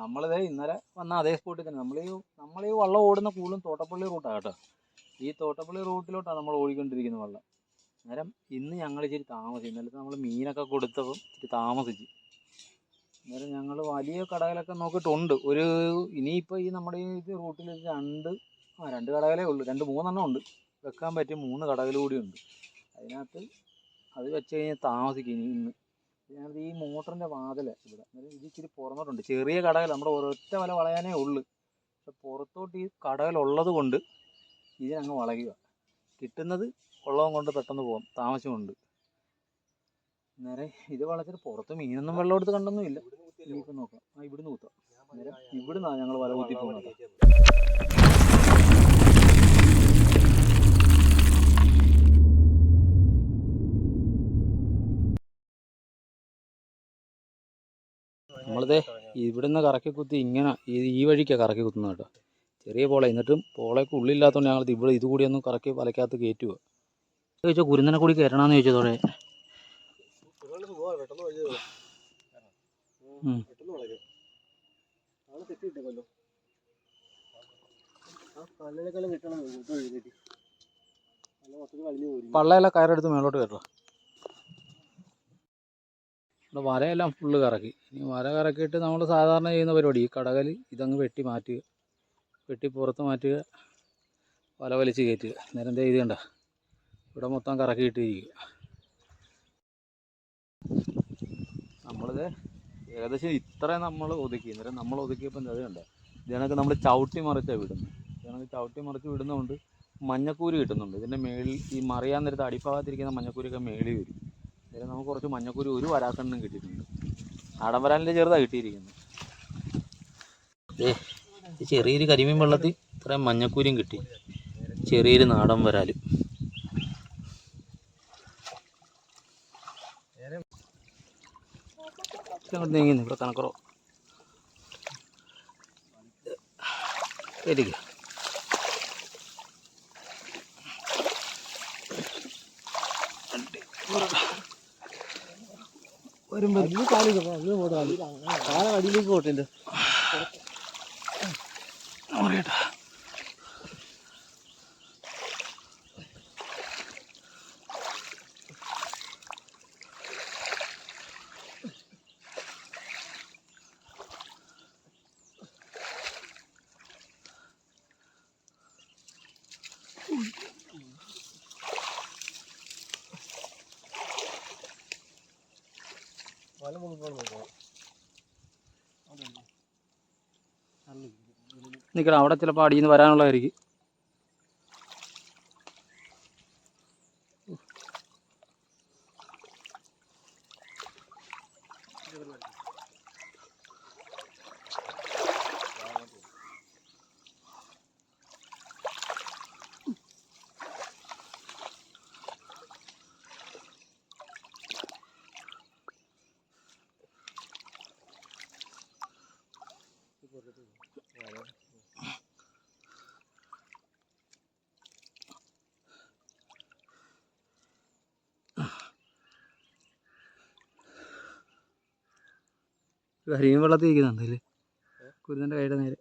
നമ്മളിത് ഇന്നലെ വന്ന അതേ സ്പോട്ടിൽ തന്നെ. നമ്മൾ ഈ നമ്മൾ ഈ വള്ളം ഓടുന്ന കൂടുതലും തോട്ടപ്പള്ളി റൂട്ടാണ് കേട്ടോ. ഈ തോട്ടപ്പള്ളി റൂട്ടിലോട്ടാണ് നമ്മൾ ഓടിക്കൊണ്ടിരിക്കുന്ന വള്ളം. അന്നേരം ഇന്ന് ഞങ്ങൾ ഇച്ചിരി താമസിച്ചു. ഇന്നലത്തെ നമ്മൾ മീനൊക്കെ കൊടുത്തപ്പം ഇച്ചിരി താമസിച്ചു. അന്നേരം ഞങ്ങൾ വലിയ കടകളൊക്കെ നോക്കിയിട്ടുണ്ട്. ഒരു ഇനിയിപ്പോൾ ഈ നമ്മുടെ ഈ റൂട്ടിൽ രണ്ട് ആ രണ്ട് കടകളേ ഉള്ളൂ. രണ്ട് മൂന്നെണ്ണം ഉണ്ട്. വെക്കാൻ പറ്റിയ മൂന്ന് കടകൾ കൂടിയുണ്ട് അതിനകത്ത് അത് വെച്ച് കഴിഞ്ഞാൽ താമസിക്കും ഇനി ഇന്ന്. ഇതിനകത്ത് ഈ മോട്ടറിന്റെ വാതിൽ ഇവിടെ അന്നേരം ഇത് ഇച്ചിരി പുറന്നോട്ടുണ്ട് ചെറിയ കടകൾ നമ്മുടെ ഒരൊറ്റ വല വളയാനേ ഉള്ളു. പക്ഷെ പുറത്തോട്ട് ഈ കടകൾ ഉള്ളത് കൊണ്ട് ഇതിനങ്ങ് വളയുക. കിട്ടുന്നത് ഉള്ളതും കൊണ്ട് പെട്ടെന്ന് പോകും താമസമുണ്ട്. അന്നേരം ഇത് വളച്ചിട്ട് പുറത്ത് മീനൊന്നും വെള്ളം എടുത്ത് കണ്ടൊന്നും ഇല്ല. നോക്കാം. ആ ഇവിടുന്ന് കുത്താം അന്നേരം ഇവിടുന്നാണ് ഞങ്ങൾ വല കുത്തി പോകുന്നത്. നമ്മളിതേ ഇവിടുന്ന് കറക്കി കുത്തി ഇങ്ങനെ ഈ വഴിക്കാണ് കറക്കി കുത്തുന്നത് കേട്ടോ. ചെറിയ പോള എന്നിട്ടും പോളയ്ക്ക് ഉള്ളില്ലാത്തതുകൊണ്ട് ഞങ്ങൾ ഇവിടെ ഇത് കൂടി ഒന്ന് കറക്കി വലയ്ക്കകത്ത് കയറ്റുക ചോദിച്ചാൽ കുരുന്നനെ കൂടി കയറണമെന്ന് ചോദിച്ചതോടെ പള്ളയിലെ കയറെടുത്ത് മേലോട്ട് കയറണം ഇവിടെ വരയെല്ലാം ഫുള്ള് കറക്കി. ഇനി വര കറക്കിയിട്ട് നമ്മൾ സാധാരണ ചെയ്യുന്ന പരിപാടി ഈ കടകൽ ഇതങ്ങ് വെട്ടി മാറ്റുക. വെട്ടി പുറത്ത് മാറ്റുക. വല വലിച്ച് കയറ്റുക. നേരം ദേ ഇത് കണ്ട ഇവിടെ മൊത്തം കറക്കിയിട്ടിരിക്കുക. നമ്മളിത് ഏകദേശം ഇത്രയും നമ്മൾ ഒതുക്കി. നേരം നമ്മൾ ഒതുക്കിയപ്പോൾ എന്താ കണ്ട ഇതിനൊക്കെ നമ്മൾ ചവിട്ടി മറിച്ചാണ് വിടുന്നത്. ഇതിനൊക്കെ ചവിട്ടി മറിച്ച് വിടുന്നതുകൊണ്ട് മഞ്ഞക്കൂര് കിട്ടുന്നുണ്ട്. ഇതിന്റെ മേളിൽ ഈ മറിയാൻ നേരത്ത് അടിഭാഗത്തിരിക്കുന്ന മഞ്ഞക്കൂരൊക്കെ മേളിൽ വരും. അന്നേരം നമുക്ക് കുറച്ച് മഞ്ഞക്കുരു ഒരു വരാക്കണ്ണം കിട്ടിയിട്ടുണ്ട്. നാടൻ വരാലിന്റെ ചെറുതാണ് കിട്ടിയിരിക്കുന്നത് ചെറിയൊരു കരിമീൻ വെള്ളത്തിൽ ഇത്രയും മഞ്ഞക്കൂരിയും കിട്ടി. ചെറിയൊരു നാടൻ അങ്ങോട്ട് നീങ്ങുന്നു ഇവിടെ കണക്കറോ ശരിക്കും വരുമ്പോൾ അടിയിലേക്ക് പോട്ടെ വല മുഴുവൻ നോക്കണം നിൽക്കണം അവിടെ ചിലപ്പോൾ അടിയിൽ നിന്ന് വരാനുള്ളതായിരിക്കും. കരിമീൻ വെള്ളത്തിൽ ഇരിക്കുന്നുണ്ട് ഇതിൽ കുരുന്നന്റെ കൈയുടെ നേരെ.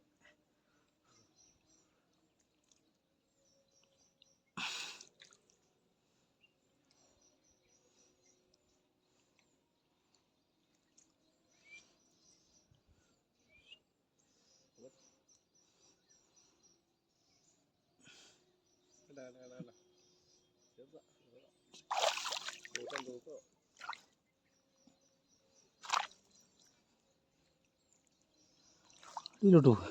ഇതിലോട്ട് പോകുക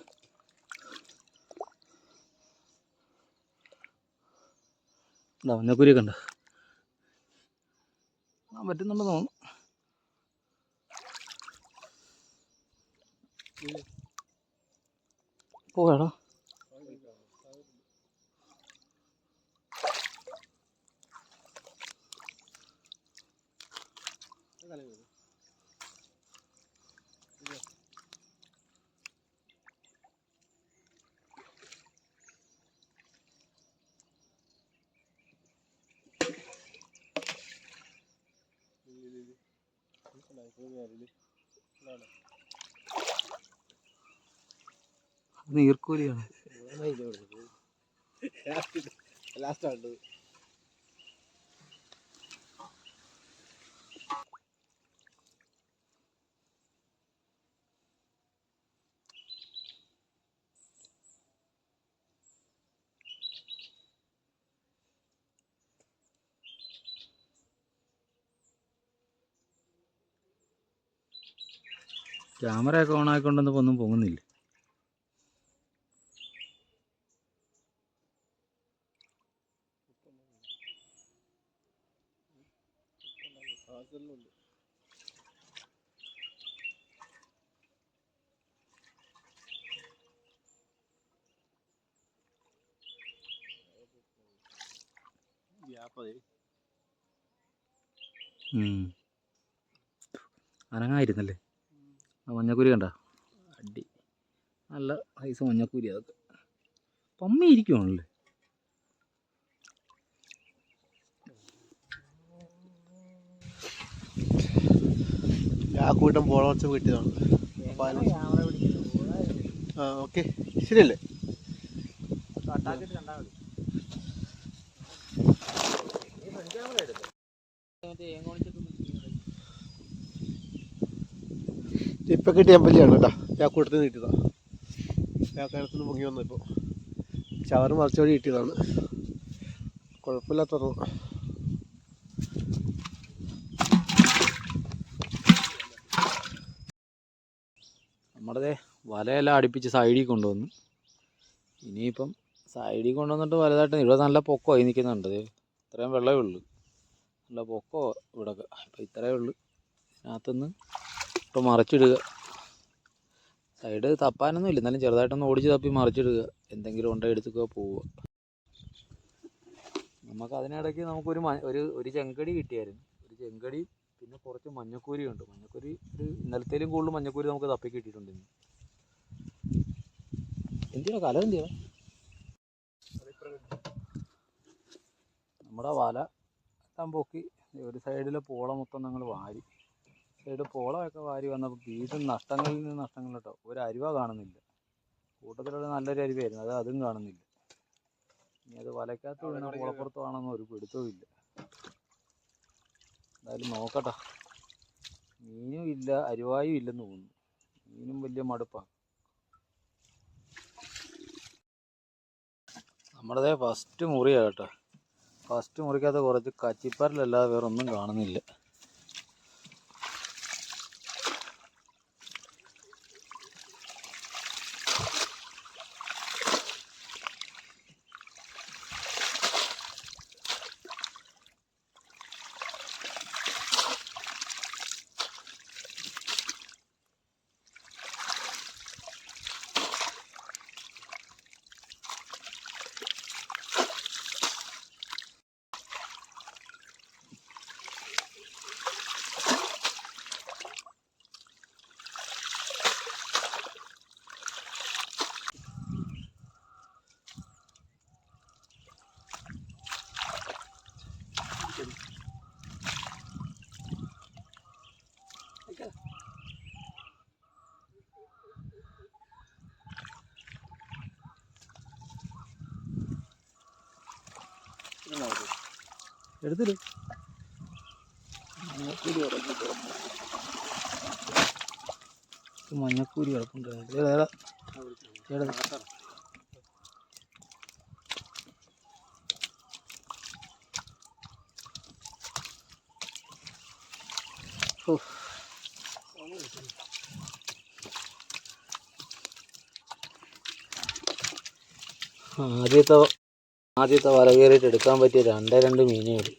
എന്താ മഞ്ഞക്കുരിയൊക്കെ ഉണ്ട്. ആ പറ്റുന്നുണ്ട് തോന്നുന്നു. പോകണോ Gracias. നീർക്കൂലിയാണ്. ലാസ്റ്റ് കണ്ടത്. ക്യാമറ ഒക്കെ ഓൺ ആയിക്കൊണ്ടൊന്നും ഒന്നും പൊങ്ങുന്നില്ല. അനങ്ങായിരുന്നല്ലേ മഞ്ഞക്കുരി കണ്ട? അടി. നല്ല സൈസ് മഞ്ഞക്കുരി അതൊക്കെ. പമ്മി ഇരിക്കുവാണല്ലേ? ആ കൂട്ടം പോളവച്ച കിട്ടിയതാണ്. ആ ഓക്കെ. ശരിയല്ലേ? ഇപ്പം കിട്ടിയ അമ്പലിയാണ് കേട്ടോ. ഞാൻ കൂട്ടത്തിൽ നിന്ന് കിട്ടിയതാണ് ഞാൻ കിണത്തിൽ നിന്ന് പൊങ്ങി വന്നു ഇപ്പോൾ ചവറ് വഴി കിട്ടിയതാണ്. കുഴപ്പമില്ലാത്ത നമ്മുടെ വലയെല്ലാം അടുപ്പിച്ച് സൈഡിൽ കൊണ്ടുവന്നു. ഇനിയിപ്പം സൈഡിൽ കൊണ്ടുവന്നിട്ട് വലുതായിട്ട് ഇവിടെ നല്ല പൊക്കമായി നിൽക്കുന്നുണ്ട്. ഇത്രയും വെള്ളമേ ഉള്ളൂ. നല്ല പൊക്കോ ഇവിടെ. ഇപ്പം ഇത്രയേ ഉള്ളൂ. ഇതിനകത്തുനിന്ന് ഇപ്പം മറിച്ചിടുക. സൈഡ് തപ്പാനൊന്നും ഇല്ല. എന്നാലും ചെറുതായിട്ടൊന്ന് ഓടിച്ച് തപ്പി മറിച്ചിടുക. എന്തെങ്കിലും ഉണ്ടോ എടുത്തുക പോവുക. നമുക്ക് അതിനിടയ്ക്ക് നമുക്കൊരു ഒരു ഒരു ചെങ്കടി കിട്ടിയായിരുന്നു. ഒരു ചെങ്കടി പിന്നെ കുറച്ച് മഞ്ഞക്കൂരി ഉണ്ട്. മഞ്ഞക്കൂരി ഒരു ഇന്നലത്തേലും കൂടുതൽ മഞ്ഞക്കൂരി നമുക്ക് തപ്പി കിട്ടിയിട്ടുണ്ട് ഇന്ന്. എന്തിനാ? കല എന്തിനാ? നമ്മുടെ വല എല്ലാം പൊക്കി ഒരു സൈഡിലെ പോള മൊത്തം ഞങ്ങൾ വാരി. സൈഡ് പോളമൊക്കെ വാരി വന്നപ്പോൾ വീണ്ടും നഷ്ടങ്ങളിൽ നിന്ന് നഷ്ടങ്ങൾ കേട്ടോ. ഒരു അരുവ കാണുന്നില്ല. കൂട്ടത്തിലുള്ള നല്ലൊരു അരുവായിരുന്നു. അത് അതും കാണുന്നില്ല. ഇനി അത് വലക്കകത്ത് വീണ പോളപ്പുറത്ത് ആണെന്ന് ഒരു പിടുത്തവും ഇല്ല. എന്തായാലും നോക്കട്ടെ. മീനും ഇല്ല അരുവായും ഇല്ലെന്ന് തോന്നുന്നു. മീനും വലിയ മടുപ്പാണ് നമ്മുടേതേ ഫസ്റ്റ് മുറിയാണ് കേട്ടോ. ഫസ്റ്റ് മുറിക്കകത്ത് കുറച്ച് കച്ചിപ്പരലല്ലാതെ വേറെ ഒന്നും കാണുന്നില്ല. എടുത്തിട്ട് മഞ്ഞക്കൂരി ഓ. ആദ്യത്തെ ആദ്യത്തെ വല കയറിയിട്ട് എടുക്കാൻ പറ്റിയ രണ്ടേ രണ്ട് മീനേ ഉള്ളൂ.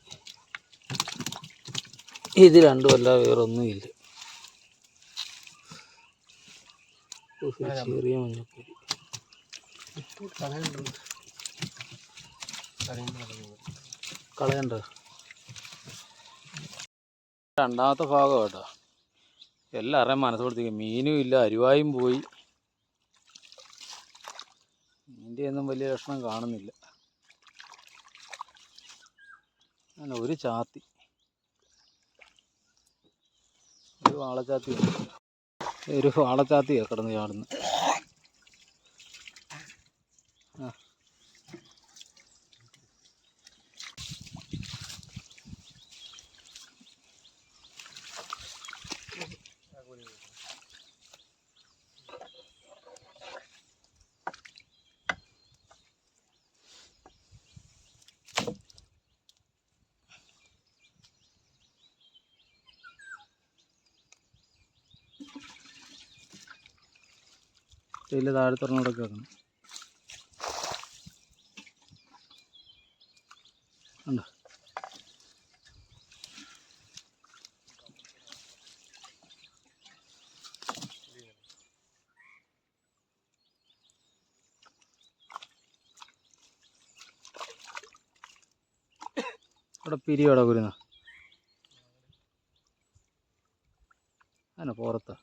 ഇത് രണ്ടും അല്ല വേറെ ഒന്നുമില്ല ഓ, ഒരു ചെറിയ മഞ്ഞപ്പൊടി. കളയണ്ട. രണ്ടാമത്തെ ഭാഗം കേട്ടോ. എല്ലാവരുടെയും മനസ്സ് മീനും ഇല്ല അരിവായും പോയി. മീന്റെ ഒന്നും വലിയ ലക്ഷണം കാണുന്നില്ല. അങ്ങനെ ഒരു ചാത്തി. ഒരു വാളച്ചാത്തി ഒരു വാളച്ചാത്തിയാണ് കിടന്ന് ചാടുന്നു. സ്റ്റൈലിൽ താഴെ തുറന്നോടൊക്കെ വെക്കണം. ഉണ്ടോ ഇവിടെ പിരിയോടെ കുരുന്ന അങ്ങനെ പുറത്താ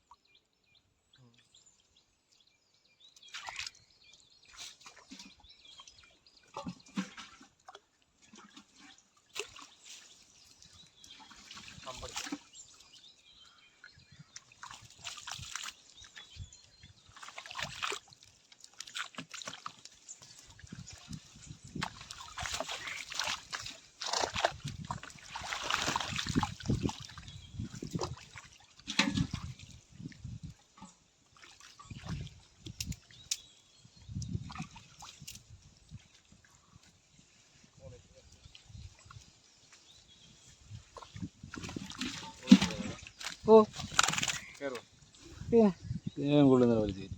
ഓ പിന്നെ ഇതിനും കൊള്ളുന്ന പോലെ ചെയ്തു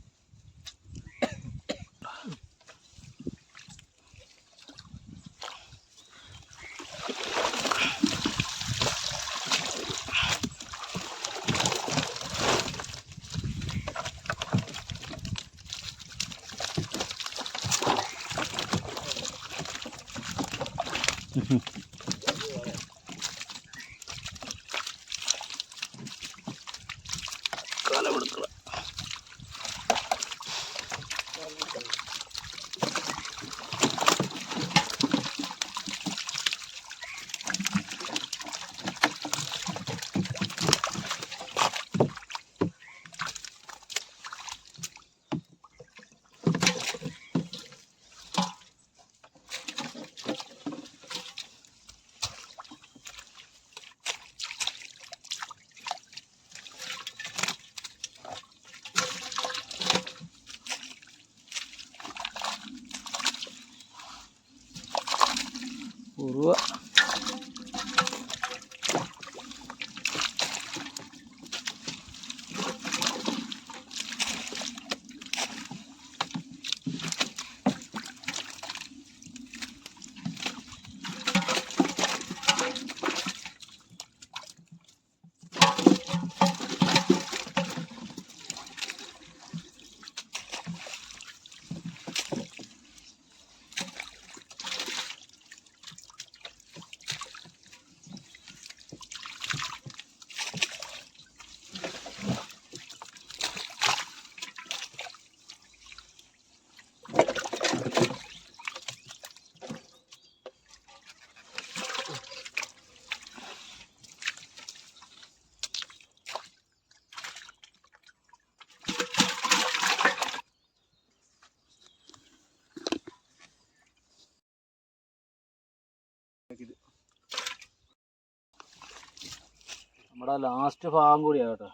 നമ്മുടെ ലാസ്റ്റ് ഭാഗം കൂടിയാണ് കേട്ടോ.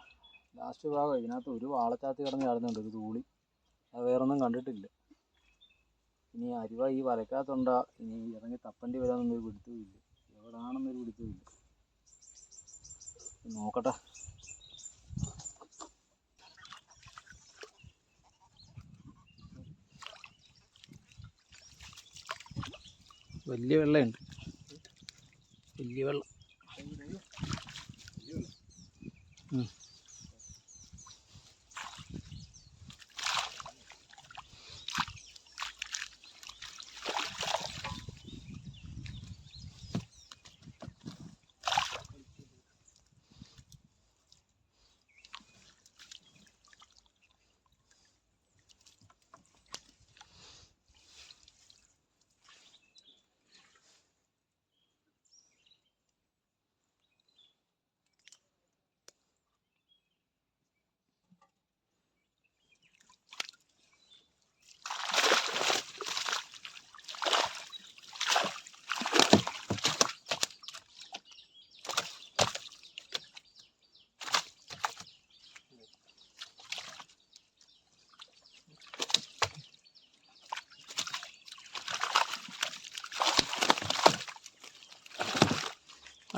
ലാസ്റ്റ് ഭാഗം ഇതിനകത്ത് ഒരു വാളച്ചാത്തി കിടന്ന് കിടന്നുണ്ട് ഒരു തൂളി അത് വേറൊന്നും കണ്ടിട്ടില്ല. ഇനി അരിവ ഈ വലക്കകത്തുണ്ടാ ഇനി ഇറങ്ങി തപ്പണ്ടി വരാമെന്നൊരു പിടുത്തവുമില്ല എവിടാണെന്നൊരു പിടുത്തവുമില്ല നോക്കട്ടെ. വലിയ വെള്ളമുണ്ട് വലിയ വെള്ളം. Mm-hmm.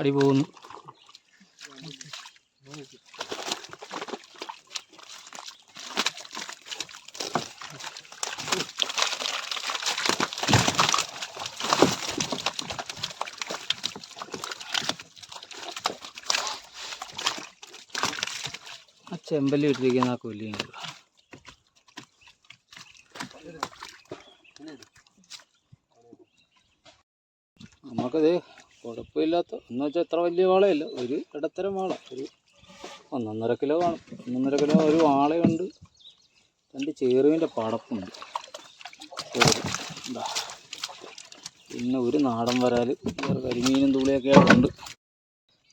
അറിവ് ചെമ്പല്ലി ഇട്ടിരിക്കുന്ന ആ കൊല്ലിയാണ് നമുക്കത് കുഴപ്പമില്ലാത്ത എന്ന് വെച്ചാൽ എത്ര വലിയ വാളയല്ല ഒരു ഇടത്തരം വാള ഒരു ഒന്നൊന്നര കിലോ കാണും ഒന്നൊന്നര കിലോ ഒരു വാളയുണ്ട്. രണ്ട് ചേറുവിന്റെ പടപ്പുണ്ട്. എന്താ പിന്നെ ഒരു നാടൻ വരാൽ കരിമീനും തൂളിയൊക്കെ ഉണ്ട്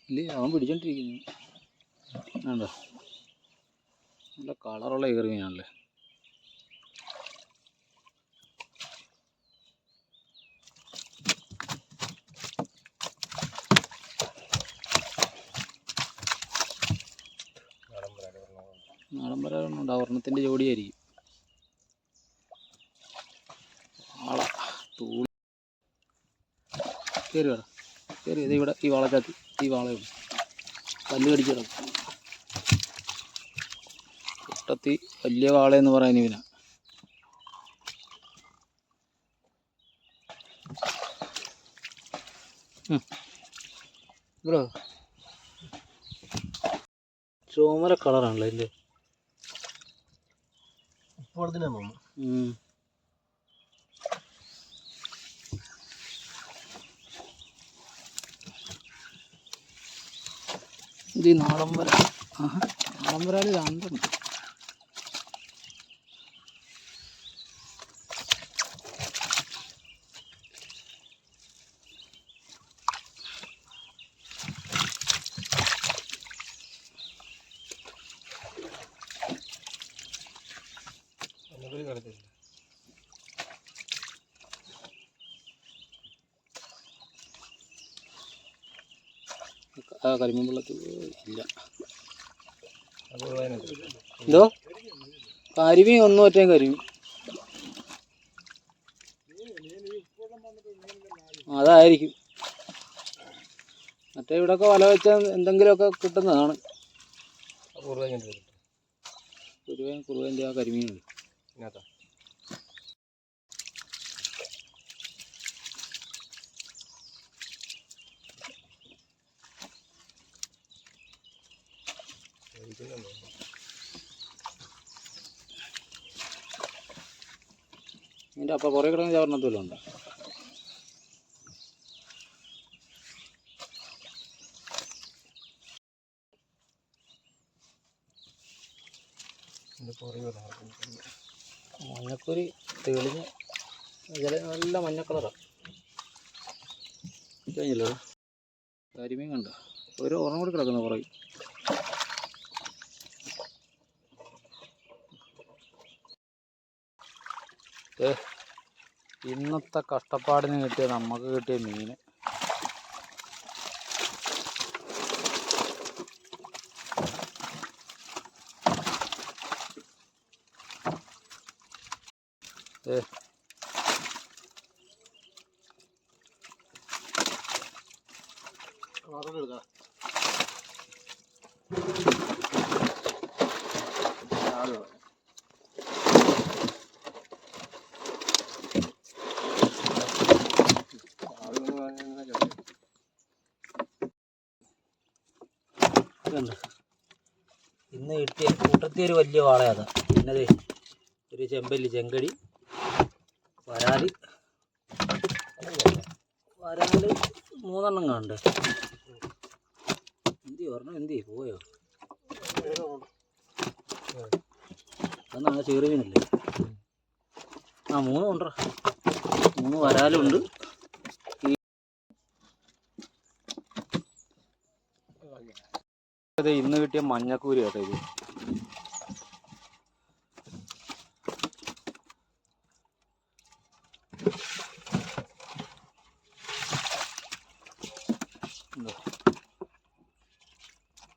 ഇല്ലേ അവൻ പിടിച്ചോണ്ടിരിക്കുന്നു. വേണ്ട നല്ല കളറുള്ള ഏറുമീനാണല്ലേ? നാടൻ വരാലുണ്ട് ഒരെണ്ണത്തിന്റെ ജോഡിയായിരിക്കും. ആള തൂളി കയറി വേണം കയറി ഇത് ഇവിടെ ഈ വാളക്കകത്ത് ഈ വാളയുണ്ട് പല്ല് കടിച്ച് കിടക്കും. കുട്ടത്തി വലിയ വാളയെന്ന് പറയാൻ ഇവനാ. ബ്രോ. ചോമര കളറാണല്ലോ ഇതിന്റെ ഇപ്പോൾ തന്നെയാന്ന് തോന്നുന്നു. ഇത് നാടൻ വര. ആഹാ നാടൻ വരാൽ രണ്ടുണ്ട് കരിമീൻ വെള്ളത്തിൽ ഇല്ല. എന്തോ? കരിമീൻ ഒന്നും ഒറ്റയും കരിമീൻ. അതായിരിക്കും. മറ്റേ ഇവിടെയൊക്കെ വല വെച്ചാൽ എന്തെങ്കിലുമൊക്കെ കിട്ടുന്നതാണ്. കുറുവേന്റെ കുറുവന്റെ ആ കരിമീനുണ്ട് ഇതിന്റെ അപ്പോൾ കുറേ കിടന്ന് ഉണ്ട്? ഇതിന്റെ പുറകെ വരാം. മഞ്ഞക്കൊരി തെളിഞ്ഞ് ചില നല്ല മഞ്ഞ കളറാണ് കഴിഞ്ഞല്ലോ കരിമീൻ കണ്ടോ? ഒരു ഓർമ്മ കൂടി കിടക്കുന്ന പുറകെ ഏ ഇന്നത്തെ കഷ്ടപ്പാടിന് കിട്ടിയ നമുക്ക് കിട്ടിയ മീൻ ഏ അതൊക്കെ എടുക്കാം. ആൾ വേണം. ആൾ വേണം പറഞ്ഞാൽ ചെറിയ ഇതുണ്ട് ഇന്ന് കൂട്ടത്തിൽ ഒരു വലിയ വാളയാണ്. പിന്നത് ഒരു ചെമ്പല്ലി ചെങ്കടി വരാൽ. വരാൽ മൂന്നെണ്ണം കാണണ്ടേ എന്തി ഒരെണ്ണം എന്തി പോയോ? അതെന്നാണ് ചെറുമീനല്ലേ ആ മൂന്ന് കൊണ്ടോ മൂന്ന് വരാലുണ്ട്. ഇന്ന് കിട്ടിയ മഞ്ഞക്കൂരി കേട്ടോ ഇതാ.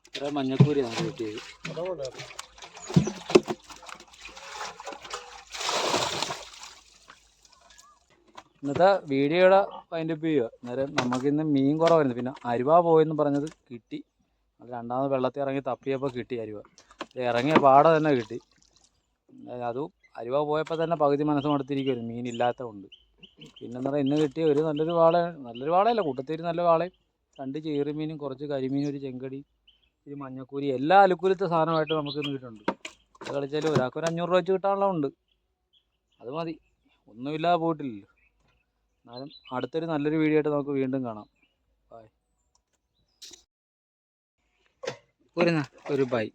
ഇത്ര മഞ്ഞക്കൂരി കിട്ടിയത്. ഇന്നത്തെ വീഡിയോയുടെ അതിന്റെ ചെയ്യുക. അന്നേരം നമുക്കിന്ന് മീൻ കുറവായിരുന്നു. പിന്നെ അരുവ പോയെന്ന് പറഞ്ഞത് കിട്ടി. രണ്ടാമത് വെള്ളത്തിൽ ഇറങ്ങി തപ്പിയപ്പോൾ കിട്ടി അരുവ. ഇറങ്ങിയ പാടെ തന്നെ കിട്ടി. അതും അരുവ പോയപ്പോൾ തന്നെ പകുതി മനസ്സ് മടുത്തിരിക്കുമായിരുന്നു മീനില്ലാത്ത കൊണ്ട് പിന്നെ പറഞ്ഞാൽ ഇന്ന് കിട്ടിയ ഒരു നല്ലൊരു വാള നല്ലൊരു വാളയല്ല കൂട്ടത്തിൽ നല്ല വാളയും. രണ്ട് ചേറുമീനും കുറച്ച് കരിമീനും ഒരു ചെങ്കടി. ഇത്തിരി മഞ്ഞക്കൂരി എല്ലാ അലുക്കൂലത്തെ സാധനമായിട്ട് നമുക്ക് ഇന്ന് കിട്ടുന്നുണ്ട്. അത് കളിച്ചാൽ ഒരാൾക്ക് ഒരു അഞ്ഞൂറ് രൂപ വെച്ച് കിട്ടാനുള്ള ഉണ്ട്. അത് മതി. ഒന്നുമില്ലാതെ പോയിട്ടില്ലല്ലോ. എന്നാലും അടുത്തൊരു നല്ലൊരു വീഡിയോ ആയിട്ട് നമുക്ക് വീണ്ടും കാണാം. ബൈ ഒരു ഒരു ബൈ